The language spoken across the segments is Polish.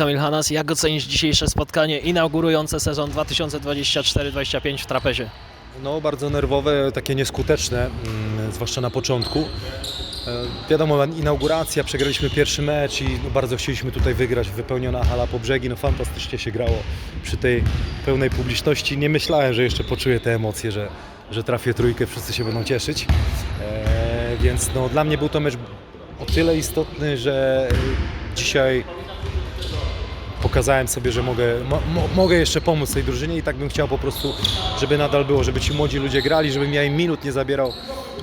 Kamil Hanas. Jak ocenisz dzisiejsze spotkanie inaugurujące sezon 2024-2025 w Trapezie? No, bardzo nerwowe, takie nieskuteczne, mm, zwłaszcza na początku. E, Wiadomo, inauguracja, przegraliśmy pierwszy mecz i no, bardzo chcieliśmy tutaj wygrać, wypełniona hala po brzegi, no fantastycznie się grało przy tej pełnej publiczności. Nie myślałem, że jeszcze poczuję te emocje, że, że trafię trójkę, wszyscy się będą cieszyć. E, więc no, dla mnie był to mecz o tyle istotny, że dzisiaj pokazałem sobie, że mogę, mo, mo, mogę jeszcze pomóc tej drużynie i tak bym chciał po prostu, żeby nadal było, żeby ci młodzi ludzie grali, żebym ja im minut nie zabierał,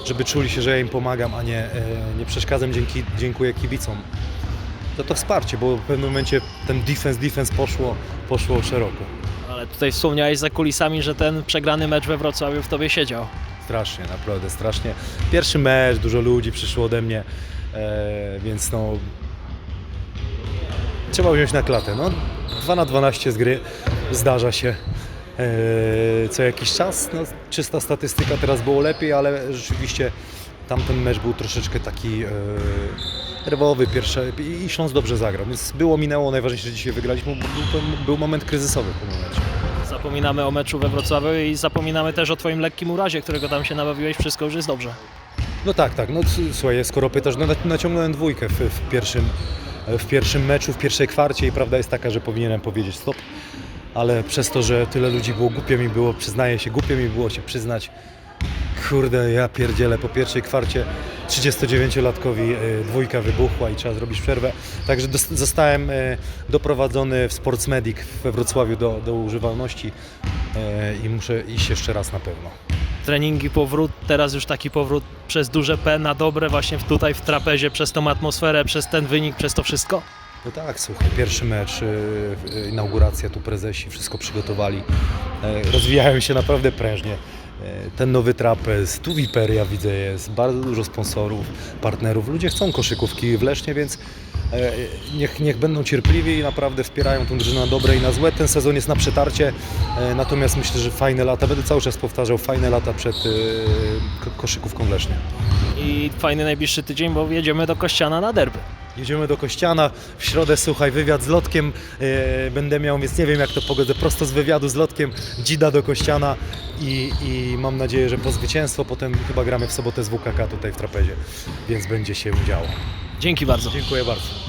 żeby czuli się, że ja im pomagam, a nie, e, nie przeszkadzam. Dzięki, dziękuję kibicom za to wsparcie, bo w pewnym momencie ten defense, defense poszło, poszło szeroko. Ale tutaj wspomniałeś za kulisami, że ten przegrany mecz we Wrocławiu w tobie siedział. Strasznie, naprawdę strasznie. Pierwszy mecz, dużo ludzi przyszło ode mnie, e, więc no trzeba wziąć na klatę. No, 2 na 12 z gry zdarza się e, co jakiś czas. No, czysta statystyka, teraz było lepiej, ale rzeczywiście tamten mecz był troszeczkę taki e, nerwowy pierwszy i i Śląsk dobrze zagrał, więc było, minęło, najważniejsze, że dzisiaj wygraliśmy, był, to był moment kryzysowy w tym momencie. Zapominamy o meczu we Wrocławiu i zapominamy też o twoim lekkim urazie, którego tam się nabawiłeś. Wszystko już jest dobrze. No tak, tak. No słuchaj, skoro pytasz, no nac- naciągnąłem dwójkę w, w, pierwszym, w pierwszym meczu, w pierwszej kwarcie i prawda jest taka, że powinienem powiedzieć stop, ale przez to, że tyle ludzi było, głupio mi było, przyznaję się, głupio mi było się przyznać. Kurde, ja pierdzielę, po pierwszej kwarcie 39-latkowi y, dwójka wybuchła i trzeba zrobić przerwę. Także zostałem y, doprowadzony w Sports Medic we Wrocławiu do, do używalności y, i muszę iść jeszcze raz na pewno. Treningi, powrót, teraz już taki powrót przez duże P na dobre właśnie tutaj w Trapezie, przez tą atmosferę, przez ten wynik, przez to wszystko. No tak, słuchaj, pierwszy mecz, y, y, inauguracja, tu prezesi wszystko przygotowali. E, Rozwijają się naprawdę prężnie. E, Ten nowy trapez, tu Wiperia widzę jest, bardzo dużo sponsorów, partnerów. Ludzie chcą koszykówki w Lesznie, więc niech, niech będą cierpliwi i naprawdę wspierają tę drużynę na dobre i na złe. Ten sezon jest na przetarcie, e, natomiast myślę, że fajne lata, będę cały czas powtarzał, fajne lata przed ko- koszykówką w Lesznie. I fajny najbliższy tydzień, bo jedziemy do Kościana na derby. Jedziemy do Kościana, w środę słuchaj, wywiad z Lotkiem e, będę miał, więc nie wiem jak to pogodzę, prosto z wywiadu z Lotkiem, dzida do Kościana i, i mam nadzieję, że po zwycięstwo, potem chyba gramy w sobotę z WKK tutaj w Trapezie, więc będzie się działo. Dzięki bardzo. Dziękuję bardzo.